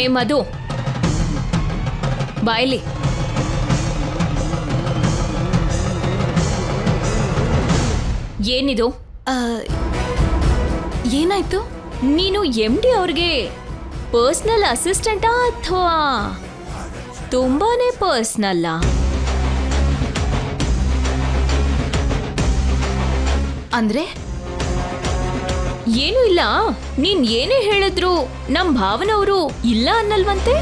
ಹೇ ಮಧು. ಬಾಯ್ಲಿ ಏನಿದು? ಆ, ಏನಾಯ್ತು? ನೀನು ಎಂ ಡಿ ಅವ್ರಿಗೆ ಪರ್ಸ್ನಲ್ ಅಸಿಸ್ಟೆಂಟಾ ಅಥವಾ ತುಂಬಾನೇ ಪರ್ಸ್ನಲ್ಲ ಅಂದ್ರೆ ಏನೂ ಇಲ್ಲ. ನೀನ್ ಏನೇ ಹೇಳಿದ್ರು ನಮ್ ಭಾವನವರು ಇಲ್ಲ ಅನ್ನಲ್ವಂತೆ?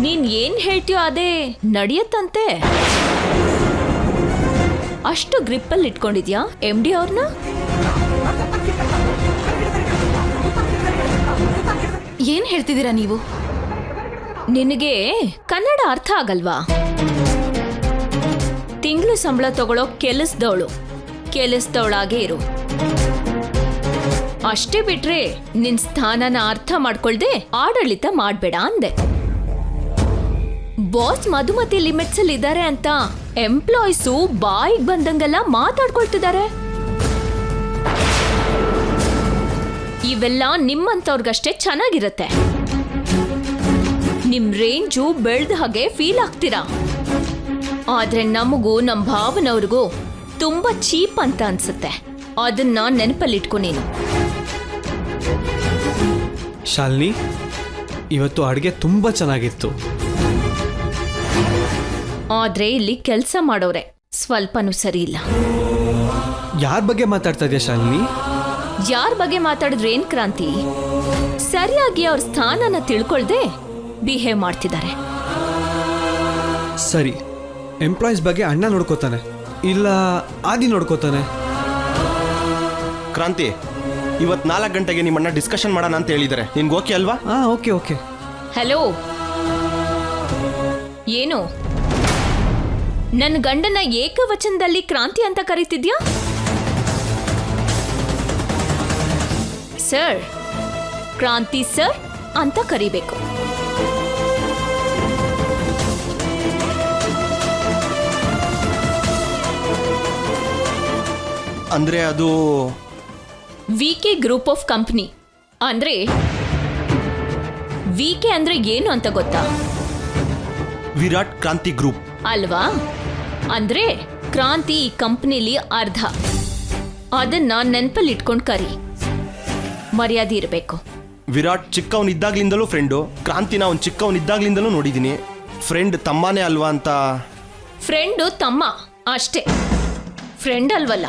ನೀನ್ ಏನ್ ಹೇಳ್ತೀಯೋ ಅದೇ ನಡೆಯತ್ತಂತೆ. ಅಷ್ಟು ಗ್ರಿಪ್ಪಲ್ಲಿ ಇಟ್ಕೊಂಡಿದ್ಯಾ ಎಂ ಡಿ ಅವ್ರನ್ನ ಏನ್ ಹೇಳ್ತಿದ್ದೀರಾ ನೀವು? ನಿನಗೆ ಕನ್ನಡ ಅರ್ಥ ಆಗಲ್ವಾ? ತಿಂಗಳು ಸಂಬಳ ತಗೊಳ್ಳೋ ಕೆಲಸದವಳು. ಕೆಲಸದವಳಾಗೇ ಇರು. ಅಷ್ಟೇ ಬಿಟ್ರೆ ನಿನ್ ಸ್ಥಾನನ ಅರ್ಥ ಮಾಡ್ಕೊಳ್ದೆ ಆಡಳಿತ ಮಾಡ್ಬೇಡ ಅಂದೆ. ಬಾಸ್ ಮಧುಮತಿ ಲಿಮಿಟ್ಸ್ ಅಲ್ಲಿ ಇದ್ದಾರೆ ಅಂತ ಎಂಪ್ಲಾಯ್ಸು ಬಾಯಿಗೆ ಬಂದಂಗೆಲ್ಲ ಮಾತಾಡ್ಕೊಳ್ತಿದ್ದಾರೆ ಇವೆಲ್ಲ ನಿಮ್ಮಂತವ್ರಿಗಷ್ಟೇ ಚೆನ್ನಾಗಿರತ್ತೆ. ನಿಮ್ ರೇಂಜು ಬೆಳ್ದ ಹಾಗೆ ಫೀಲ್ ಆಗ್ತೀರಾ? ಆದ್ರೆ ನಮಗೂ ನಮ್ ಭಾವನವ್ರಿಗೂ ತುಂಬಾ ಚೀಪ್ ಅಂತ ಅನ್ಸುತ್ತೆ. ಅದನ್ನ ನೆನಪಲ್ಲಿಟ್ಕೊ ನೀನು. ಶಾಲಿನಿ ಇವತ್ತು ಅಡುಗೆ ತುಂಬ ಚೆನ್ನಾಗಿತ್ತು. ಆದ್ರೆ ಇಲ್ಲಿ ಕೆಲಸ ಮಾಡೋರೆ ಸ್ವಲ್ಪನೂ ಸರಿ ಇಲ್ಲ. ಯಾರ ಬಗ್ಗೆ ಮಾತಾಡ್ತಾ ಇದೆಯಾ ಶಾಲಿನಿ? ಯಾರ ಬಗ್ಗೆ ಮಾತಾಡಿದ್ರೆ ಏನ್ ಕ್ರಾಂತಿ? ಸರಿಯಾಗಿ ಅವ್ರ ಸ್ಥಾನನ ತಿಳ್ಕೊಳ್ದೆ ಬಿಹೇವ್ ಮಾಡ್ತಿದ್ದಾರೆ ಸರಿ ಎಂಪ್ಲಾಯೀಸ್ ಬಗ್ಗೆ ಅಣ್ಣ ನೋಡ್ಕೋತಾನೆ ಇಲ್ಲ ಆದಿ ನೋಡ್ಕೋತಾನೆ. ಕ್ರಾಂತಿ ಇವತ್ ನಾಲ್ಕು ಗಂಟೆಗೆ ನಿಮ್ಮನ್ನ ಡಿಸ್ಕಷನ್ ಮಾಡೋಣ ಅಂತ ಹೇಳಿದ್ದಾರೆ. ನಿನ್ಗೆ ಓಕೆ ಅಲ್ವಾ? ಹಾ ಓಕೆ ಓಕೆ. ಹಲೋ ಏನು? ನನ್ನ ಗಂಡನ ಏಕವಚನದಲ್ಲಿ ಕ್ರಾಂತಿ ಅಂತ ಕರೀತಿದ್ಯಾ? ಸರ್ ಕ್ರಾಂತಿ ಸರ್ ಅಂತ ಕರಿಬೇಕು. ಅಂದ್ರೆ ಅದು V K group of company ಅಂದ್ರೆ ವಿ ಕೆ ಅಂದ್ರೆ ಏನು ಅಂತ ಗೊತ್ತಾ? ವಿರಾಟ್ ಕ್ರಾಂತಿ ಗ್ರೂಪ್. ಅಲ್ವಾ? ಅಂದ್ರೆ ಕ್ರಾಂತಿ ಈ ಕಂಪ್ನಿಲಿ ಅರ್ಧ. ಅದನ್ನ ನೆನಪಲ್ಲಿ ಇಟ್ಕೊಂಡು ಕರಿ. ಮರ್ಯಾದೆ ಇರಬೇಕು. ವಿರಾಟ್ ಚಿಕ್ಕವನಿದ್ದಾಗ್ಲಿಂದಲೂ ಫ್ರೆಂಡು ಕ್ರಾಂತಿನ ಅವ್ನು ಚಿಕ್ಕವನಿದ್ದಾಗ್ಲಿಂದಲೂ ನೋಡಿದ್ದೀನಿ ಫ್ರೆಂಡ್ ತಮ್ಮನೇ ಅಲ್ವಾ ಅಂತ. ಫ್ರೆಂಡು ತಮ್ಮ ಅಷ್ಟೇ. ಫ್ರೆಂಡ್ ಅಲ್ವಲ್ಲ.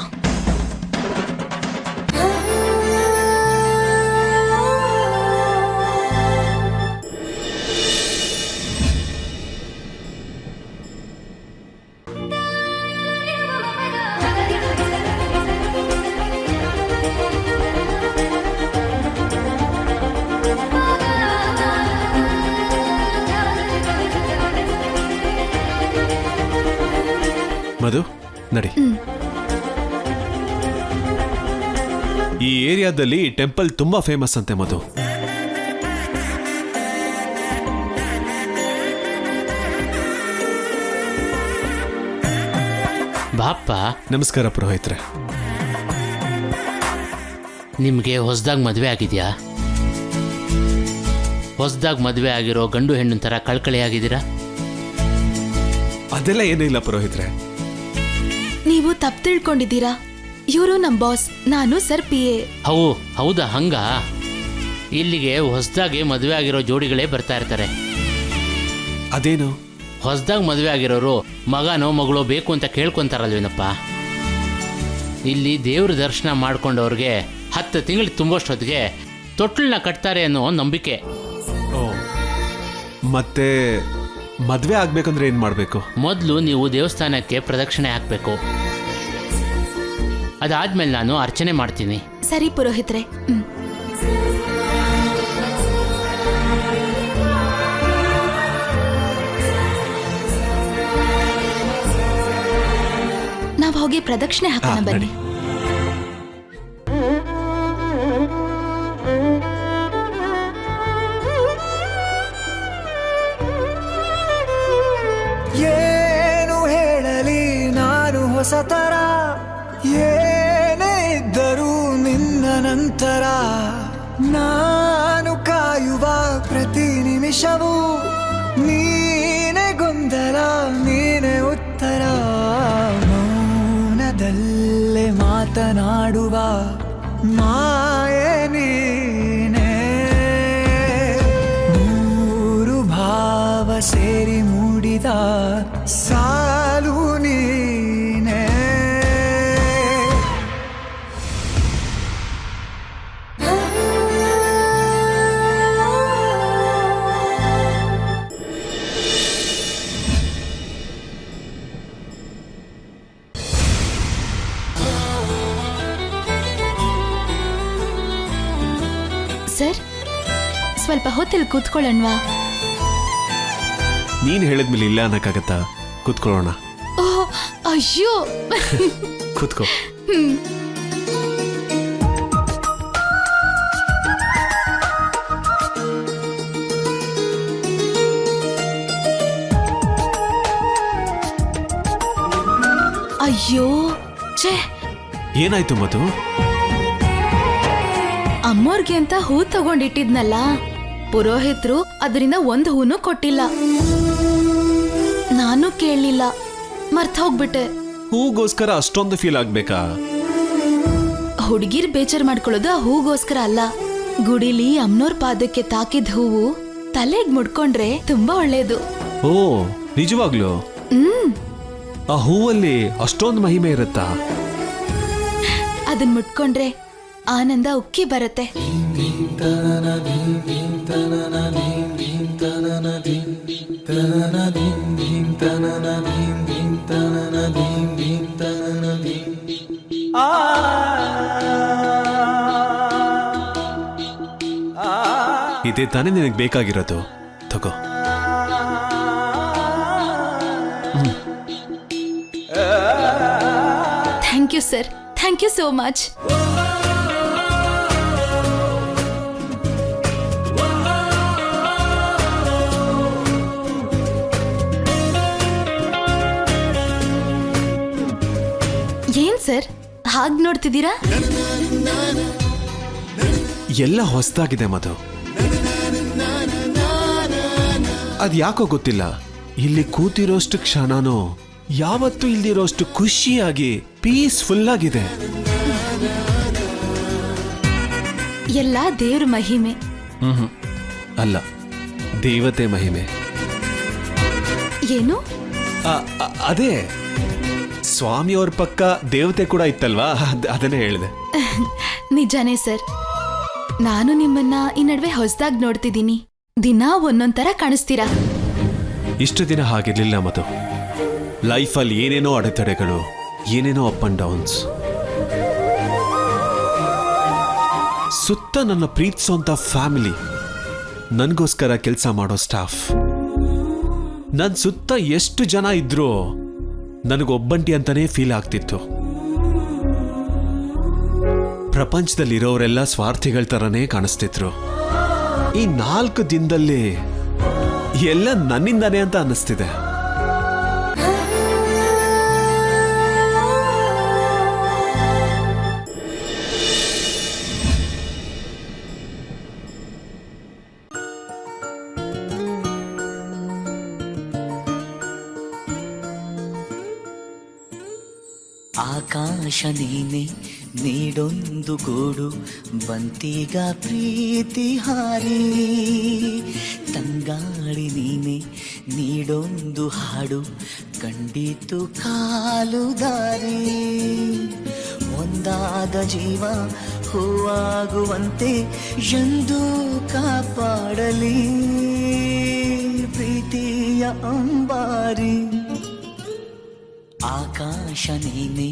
ಮಧು ನಡಿ. ಈ ಏರಿಯಾದಲ್ಲಿ ಟೆಂಪಲ್ ತುಂಬಾ ಫೇಮಸ್ ಅಂತೆ ಮಧು. ಬಾಪ್ಪ. ನಮಸ್ಕಾರ ಪುರೋಹಿತ್ರೆ. ನಿಮಗೆ ಹೊಸ್ದಾಗಿ ಮದುವೆ ಆಗಿದೆಯಾ? ಹೊಸ್ದಾಗಿ ಮದುವೆ ಆಗಿರೋ ಗಂಡು ಹೆಣ್ಣಿನ ಥರ ಕಳ್ಕಳಿ ಆಗಿದ್ದೀರಾ? ಅದೆಲ್ಲ ಏನೂ ಇಲ್ಲ ಪುರೋಹಿತ್ರೆ. ನೀವು ತಪ್ಪು ತಿಳ್ಕೊಂಡಿದ್ದೀರಾ? ಇವರು ನಮ್ ಬಾಸ್ ನಾನು ಸರ್ ಪಿ ಎ. ಹೌ ಹೌದಾ ಹಂಗ? ಇಲ್ಲಿಗೆ ಹೊಸದಾಗಿ ಮದುವೆ ಆಗಿರೋ ಜೋಡಿಗಳೇ ಬರ್ತಾ ಇರ್ತಾರೆ. ಅದೇನು? ಹೊಸದಾಗಿ ಮದುವೆ ಆಗಿರೋರು ಮಗನೋ ಮಗಳು ಬೇಕು ಅಂತ ಕೇಳ್ಕೊಂತಾರಲ್ವೇನಪ್ಪ? ಇಲ್ಲಿ ದೇವ್ರ ದರ್ಶನ ಮಾಡ್ಕೊಂಡವ್ರಿಗೆ ಹತ್ತು ತಿಂಗಳು ತುಂಬೋಷ್ಟೊತ್ತಿಗೆ ತೊಟ್ಲನ್ನ ಕಟ್ತಾರೆ ಅನ್ನೋ ನಂಬಿಕೆ. ಓ ಮತ್ತೆ ಮದ್ವೆ ಆಗ್ಬೇಕಂದ್ರೆ ಏನ್ ಮಾಡ್ಬೇಕು? ಮೊದಲು ನೀವು ದೇವಸ್ಥಾನಕ್ಕೆ ಪ್ರದಕ್ಷಿಣೆ ಹಾಕಬೇಕು. ಅದಾದ್ಮೇಲೆ ನಾನು ಅರ್ಚನೆ ಮಾಡ್ತೀನಿ. ಸರಿ ಪುರೋಹಿತ್ರೆ. ಹ್ಮ್. ನಾವ್ ಹೋಗಿ ಪ್ರದಕ್ಷಿಣೆ ಹಾಕೋಣ ಬನ್ನಿ. ಸರ್? ಸ್ವಲ್ಪ ಹೊತ್ತಲ್ಲಿ ಕೂತ್ಕೊಳ್ಳೋಣವಾ? ನೀನ್ ಹೇಳಿದ್ಮೇಲೆ ಇಲ್ಲ ಅನ್ನಕ್ಕಾಗತ್ತಾ? ಕೂತ್ಕೊಳ್ಳೋಣ. ಓಹ್ ಅಯ್ಯೋ. ಕೂತ್ಕೋ. ಅಯ್ಯೋ ಛೇ. ಏನಾಯ್ತು ಮಧು? ಅಮ್ಮೋರ್ಗೆ ಅಂತ ಹೂ ತಗೊಂಡಿಟ್ಟಿದ್ನಲ್ಲ. ಪುರೋಹಿತರು ಅದರಿಂದ ಒಂದು ಹೂನು ಕೊಟ್ಟಿಲ್ಲ. ನಾನು ಕೇಳಲಿಲ್ಲ. ಮರ್ತ ಹೋಗ್ಬಿಟ್ಟೆ. ಹೂಗೋಸ್ಕರ ಅಷ್ಟೊಂದು ಫೀಲ್ ಆಗ್ಬೇಕಾ? ಹುಡುಗಿರ್ ಬೇಜಾರ್ ಮಾಡ್ಕೊಳ್ಳೋದು ಆ ಹೂಗೋಸ್ಕರ ಅಲ್ಲ. ಗುಡಿಲಿ ಅಮ್ನೋರ್ ಪಾದಕ್ಕೆ ತಾಕಿದ ಹೂವು ತಲೆಗ್ ಮುಡ್ಕೊಂಡ್ರೆ ತುಂಬಾ ಒಳ್ಳೇದು. ಓ ನಿಜವಾಗ್ಲು? ಹ್ಮ್. ಆ ಹೂವಲ್ಲಿ ಅಷ್ಟೊಂದು ಮಹಿಮೆ ಇರುತ್ತಾ? ಅದನ್ ಮುಟ್ಕೊಂಡ್ರೆ ಆನಂದ ಉಕ್ಕಿ ಬರುತ್ತೆ. ಇದೇ ತಾನೇ ನಿನಗೆ ಬೇಕಾಗಿರೋದು. ತಗೋ. Thank you sir thank you so much sir ಹಾಗ್ ನೋಡ್ತಿದ್ದೀರಾ? ಎಲ್ಲ ಹೊಸದಾಗಿದೆ ಮಧು. ಅದ್ ಯಾಕೋ ಗೊತ್ತಿಲ್ಲ. ಇಲ್ಲಿ ಕೂತಿರೋಷ್ಟು ಕ್ಷಣನೂ ಯಾವತ್ತೂ ಇಲ್ದಿರೋಷ್ಟು ಖುಷಿಯಾಗಿ ಪೀಸ್ಫುಲ್ ಆಗಿದೆ ಎಲ್ಲ ದೇವ್ರ ಮಹಿಮೆ. ಹ್ಮ್. ಅಲ್ಲ ದೇವತೆ ಮಹಿಮೆ. ಏನು? ಅ- ಅ- ಅದೇ. ಸ್ವಾಮಿಯವ್ರ ಪಕ್ಕ ದೇವತೆ ಕೂಡ ಇತ್ತಲ್ವಾ? ಅದ್- ಅದನ್ನೇ ಹೇಳಿದೆ. ನಿಜಾನೇ ಸರ್. ನಾನು ನಿಮ್ಮನ್ನ ಈ ನಡುವೆ ಹೊಸದಾಗಿ ನೋಡ್ತಿದ್ದೀನಿ. ದಿನಾ ಒಂದೊಂದರ ತರ ಕಾಣಿಸ್ತೀರಾ? ಇಷ್ಟು ದಿನ ಹಾಗಿರ್ಲಿಲ್ಲ ಮತ್ತು ಲೈಫಲ್ಲಿ ಏನೇನೋ ಅಡೆತಡೆಗಳು ಏನೇನೋ ಅಪ್ ಅಂಡ್ ಡೌನ್ಸ್ ಸುತ್ತ ನನ್ನ ಪ್ರೀತಿಸೋಂಥ ಫ್ಯಾಮಿಲಿ ನನಗೋಸ್ಕರ ಕೆಲಸ ಮಾಡೋ ಸ್ಟಾಫ್ ನನ್ನ ಸುತ್ತ ಎಷ್ಟು ಜನ ಇದ್ರೂ ನನಗೊಬ್ಬಂಟಿ ಅಂತಾನೆ ಫೀಲ್ ಆಗ್ತಿತ್ತು. ಪ್ರಪಂಚದಲ್ಲಿರೋರೆಲ್ಲ ಸ್ವಾರ್ಥಿಗಳ ಥರನೇ ಕಾಣಿಸ್ತಿದ್ರು. ಈ ನಾಲ್ಕು ದಿನದಲ್ಲಿ ಎಲ್ಲ ನನ್ನಿಂದಾನೆ ಅಂತ ಅನ್ನಿಸ್ತಿದೆ. ಆಕಾಶ ನೀನೆ ನೀಡೊಂದು ಗೂಡು ಬಂತೀಗ ಪ್ರೀತಿ ಹಾರಿ. ತಂಗಾಳಿ ನೀನೆ, ನೀಡೊಂದು ಹಾಡು ಕಂಡಿತು ಕಾಲು ದಾರಿ. ಒಂದಾದ ಜೀವ ಹೂವಾಗುವಂತೆ ಎಂದು ಕಾಪಾಡಲಿ. ಪ್ರೀತಿಯ ಅಂಬಾರಿ. ಆಕಾಶ ನೀನೆ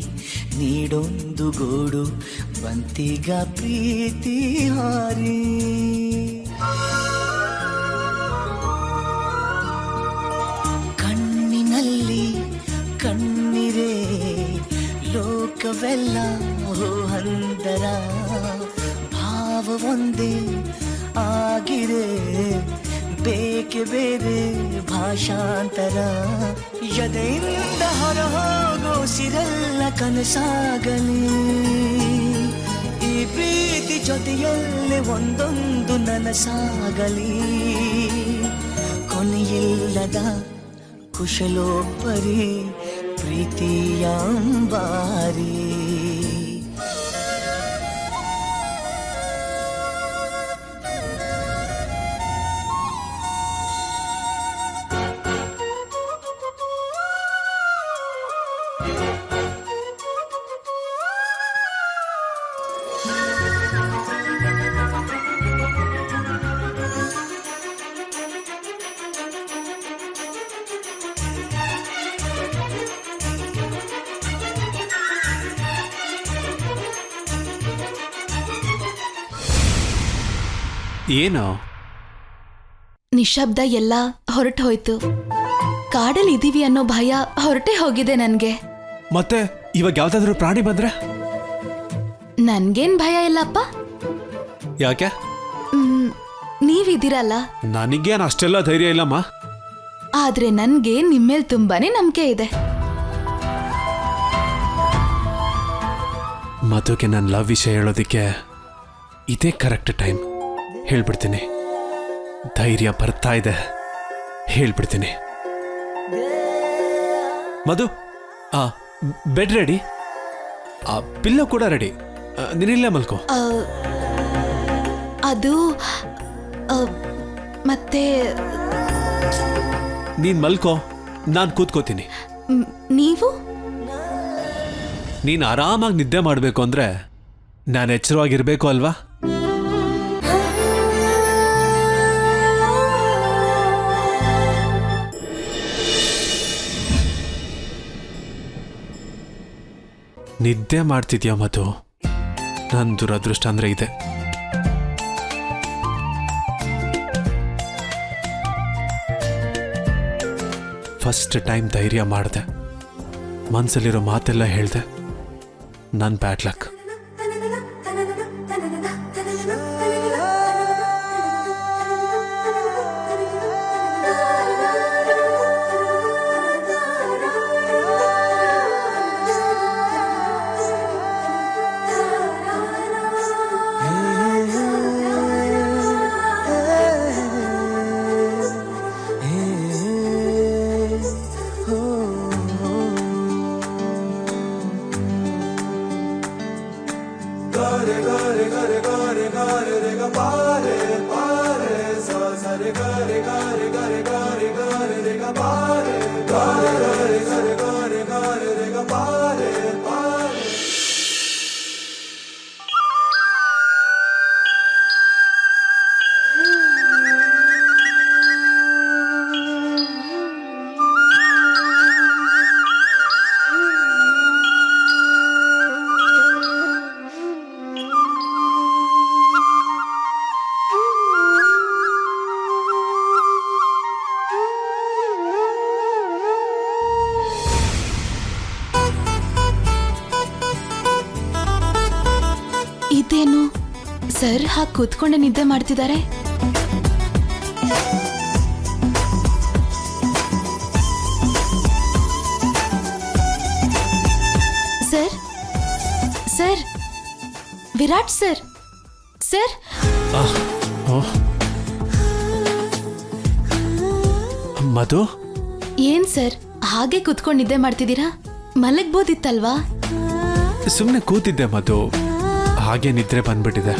ನೀಡೊಂದು ಗೋಡು ಬಂತಿಗ ಪ್ರೀತಿ ಹಾರಿ. ಕಣ್ಣಿನಲ್ಲಿ ಕಣ್ಣಿರೇ ಲೋಕವೆಲ್ಲ ಹಂದರ ಭಾವ ಒಂದೇ ಆಗಿದೆ ಬೇಕೆ ಬೇರೆ ಭಾಷಾಂತರ. ಎದೆಯಿಂದ ಹೊರ ಹೋಗೋ ಸಿರಲ್ಲ ಕನಸಾಗಲಿ. ಈ ಪ್ರೀತಿ ಜೊತೆಯಲ್ಲಿ ಒಂದೊಂದು ನನಸಾಗಲಿ. ಕೊನೆಯಿಲ್ಲದ ಕುಶಲೋಪರಿ, ಪ್ರೀತಿಯ ಅಂಬಾರಿ. ಏನು? ನಿಶಬ್ದ ಎಲ್ಲ ಹೊರಟು ಹೋಯ್ತು. ಕಾಡಲ್ಲಿ ಇದೀವಿ ಅನ್ನೋ ಭಯ ಹೊರಟೆ ಹೋಗಿದೆ ನನ್ಗೆ. ಮತ್ತೆ ಇವಾಗ ಯಾವ್ದಾದ್ರು ಪ್ರಾಣಿ ಬಂದ್ರೆ? ನನ್ಗೇನ್ ಭಯ ಇಲ್ಲಪ್ಪ. ಯಾಕೆ? ಮ್, ನೀವಿದ್ದೀರಲ್ಲ. ನನಗೇನು ಅಷ್ಟೆಲ್ಲ ಧೈರ್ಯ ಇಲ್ಲಮ್ಮ. ಆದ್ರೆ ನನ್ಗೆ ನಿಮ್ಮೇಲ್ ತುಂಬಾನೇ ನಂಬಿಕೆ ಇದೆ. ಮಧುಗೆ ನನ್ನ ಲವ್ ವಿಷಯ ಹೇಳೋದಕ್ಕೆ ಇದೇ ಕರೆಕ್ಟ್ ಟೈಮ್. ಹೇಳ್ಬಿಡ್ತೀನಿ. ಧೈರ್ಯ ಬರ್ತಾ ಇದೆ. ಹೇಳ್ಬಿಡ್ತೀನಿ. ಮಧು ಆ ಬೆಡ್ ರೆಡಿ ಆ ಪಿಲ್ಲೋ ಕೂಡ ರೆಡಿ ನೀನಿಲ್ಲೇ ಮಲ್ಕೋ. ಅದು ಮತ್ತೆ ನೀನ್ ಮಲ್ಕೋ ನಾನು ಕೂತ್ಕೋತೀನಿ. ನೀವು? ನೀನ್ ಆರಾಮಾಗಿ ನಿದ್ದೆ ಮಾಡಬೇಕು ಅಂದ್ರೆ ನಾನು ಎಚ್ಚರವಾಗಿರ್ಬೇಕು ಅಲ್ವಾ? ನಿದ್ದೆ ಮಾಡ್ತಿದ್ಯಾ ಮಧು? ನನ್ನ ದುರದೃಷ್ಟ ಅಂದರೆ ಇದೆ. ಫಸ್ಟ್ ಟೈಮ್ ಧೈರ್ಯ ಮಾಡಿದೆ. ಮನಸ್ಸಲ್ಲಿರೋ ಮಾತೆಲ್ಲ ಹೇಳಿದೆ. ನನ್ನ ಬ್ಯಾಡ್ ಲಕ್ ಸರ್ ಹಾಗೆ ಕೂತ್ಕೊಂಡೆ ನಿದ್ದೆ ಮಾಡ್ತಿದ್ದಾರೆ. Sir sir Virat sir sir. Madhu? ಏನ್ ಸರ್ ಹಾಗೆ ಕೂತ್ಕೊಂಡು ನಿದ್ದೆ ಮಾಡ್ತಿದ್ದೀರಾ? ಮಲಗ್ಬೋದಿತ್ತಲ್ವಾ? ಸುಮ್ಮನೆ ಕೂತಿದ್ದೆ ಮಧು. ಹಾಗೆ ನಿದ್ರೆ ಬಂದ್ಬಿಟ್ಟಿದೆ.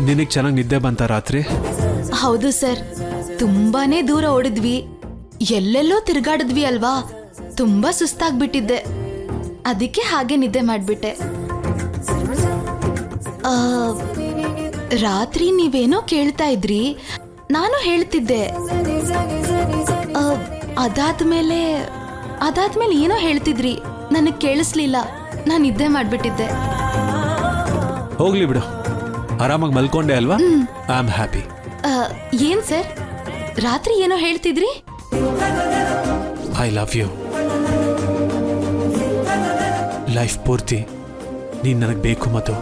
ನಿನಗೆ ಚೆನ್ನಾಗಿ ನಿದ್ದೆ ಬಂತ ರಾತ್ರಿ? ಹೌದು ಸರ್. ತುಂಬಾನೇ ದೂರ ಓಡಿದ್ವಿ. ಎಲ್ಲೆಲ್ಲೋ ತಿರ್ಗಾಡಿದ್ವಿ ಅಲ್ವಾ? ತುಂಬಾ ಸುಸ್ತಾಗ್ಬಿಟ್ಟಿದ್ದೆ. ಅದಕ್ಕೆ ಹಾಗೆ ನಿದ್ದೆ ಮಾಡ್ಬಿಟ್ಟೆ. ಆ, ರಾತ್ರಿ ನೀವೇನೋ ಕೇಳ್ತಾ ಇದ್ರಿ. ನಾನು ಹೇಳ್ತಿದ್ದೆ. ಅದಾದ್ಮೇಲೆ ಅದಾದ್ಮೇಲೆ ಏನೋ ಹೇಳ್ತಿದ್ರಿ. ನನಗೆ ಕೇಳಿಸ್ಲಿಲ್ಲ. ನಾನು ನಿದ್ದೆ ಮಾಡ್ಬಿಟ್ಟಿದ್ದೆ. ಹೋಗ್ಲಿ ಬಿಡು. ಆರಾಮಾಗಿ ಮಲ್ಕೊಂಡೆ ಅಲ್ವಾ? ಐ ಆಮ್ ಹ್ಯಾಪಿ ಆ, ಏನ್ ಸರ್? ರಾತ್ರಿ ಏನೋ ಹೇಳ್ತಿದ್ರಿ? ಐ ಲವ್ ಯು ಲೈಫ್ ಪೂರ್ತಿ ನೀನು ನನಗೆ ಬೇಕು ಮಧು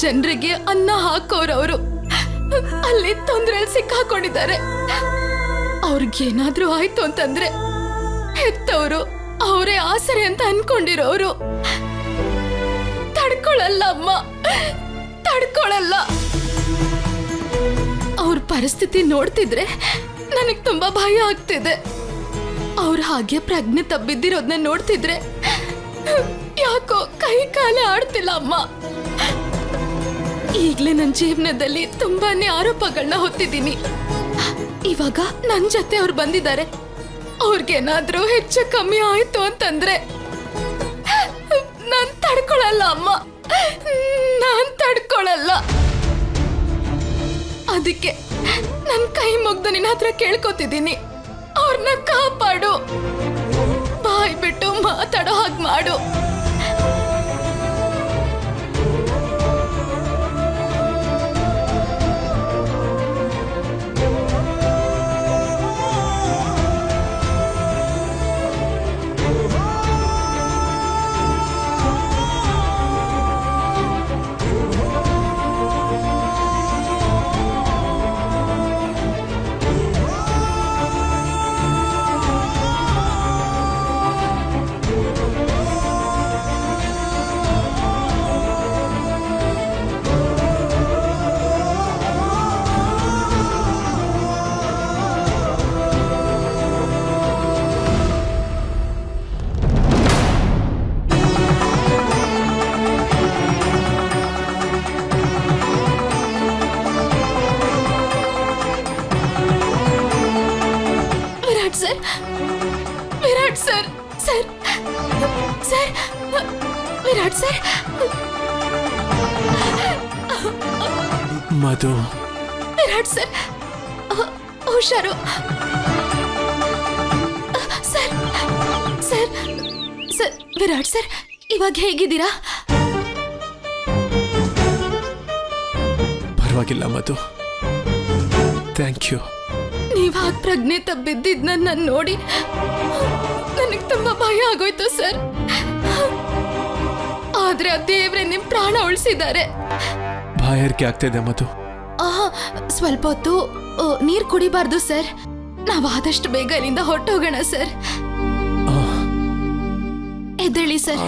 ಜನರಿಗೆ ಅನ್ನ ಹಾಕೋರವರು. ಅಲ್ಲಿ ತೊಂದ್ರೆಯಲ್ಲಿ ಸಿಕ್ಕಾಕೊಂಡಿದ್ದಾರೆ. ಅವ್ರಿಗೇನಾದ್ರೂ ಆಯ್ತು ಅಂತಂದ್ರೆ ಹೆತ್ತವರು ಅವರೇ ಆಸರೆ ಅಂತ ಅನ್ಕೊಂಡಿರೋರು. ತಡ್ಕೊಳಲ್ಲ ಅಮ್ಮ. ತಡ್ಕೊಳಲ್ಲ. ಅವ್ರ ಪರಿಸ್ಥಿತಿ ನೋಡ್ತಿದ್ರೆ ನನಗ್ ತುಂಬಾ ಭಯ ಆಗ್ತಿದೆ. ಅವ್ರ ಹಾಗೆ ಪ್ರಜ್ಞೆ ತಬ್ಬಿದ್ದಿರೋದನ್ನ ನೋಡ್ತಿದ್ರೆ ಯಾಕೋ ಕೈ ಕಾಲೇ ಆಡ್ತಿಲ್ಲ ಅಮ್ಮ. ಈಗ್ಲೇ ನನ್ನ ಜೀವನದಲ್ಲಿ ತುಂಬಾನೇ ಆರೋಪಗಳನ್ನ ಹೊತ್ತಿದ್ದೀನಿ. ಇವಾಗ ನನ್ ಜೊತೆ ಅವ್ರು ಬಂದಿದ್ದಾರೆ. ಅವ್ರಿಗೇನಾದ್ರೂ ಹೆಚ್ಚು ಕಮ್ಮಿ ಆಯ್ತು ಅಂತಂದ್ರೆ, ನಾನ್ ತಡ್ಕೊಳಲ್ಲ ಅಮ್ಮ. ನಾನ್ ತಡ್ಕೊಳಲ್ಲ. ಅದಕ್ಕೆ ನನ್ ಕೈ ಮುಗ್ದು ನಿನ್ನ ಹತ್ರ ಕೇಳ್ಕೊತಿದ್ದೀನಿ. ಅವ್ರನ್ನ ಕಾಪಾಡು. ಬಾಯ್ ಬಿಟ್ಟು ಮಾತಾಡೋ ಹಾಗೆ ಮಾಡು. Sir Virat sir. Madhu. Virat sir ಹುಷಾರು. Sir sir sir Virat sir ಇವಾಗ ಹೇಗಿದ್ದೀರಾ? ಪರವಾಗಿಲ್ಲ ಮಧು. ಥ್ಯಾಂಕ್ ಯು ನೀವಾಗ ಪ್ರಜ್ಞೆ ತಬ್ಬಿದ್ದಿದ್ನ ನಾನು ನೋಡಿ ನನಗೆ ತುಂಬಾ ಭಯ ಆಗೋಯ್ತು ಸರ್. ಆದ್ರೆ ಆ ದೇವ್ರೆ ನಿಮ್ ಪ್ರಾಣ ಉಳಿಸಿದ್ದಾರೆ. ಬಾಯಾರಿಕೆ ಆಗ್ತಿದೆ ಮತ್ತು ಸ್ವಲ್ಪ ಹೊತ್ತು ಆ, ನೀರ್ ಕುಡಿಬಾರ್ದು ಸರ್. ನಾವ್ ಆದಷ್ಟು ಬೇಗ ಇಲ್ಲಿಂದ ಹೊರಟೋಗೋಣ ಸರ್. ಎದ್ದೇಳಿ ಸರ್.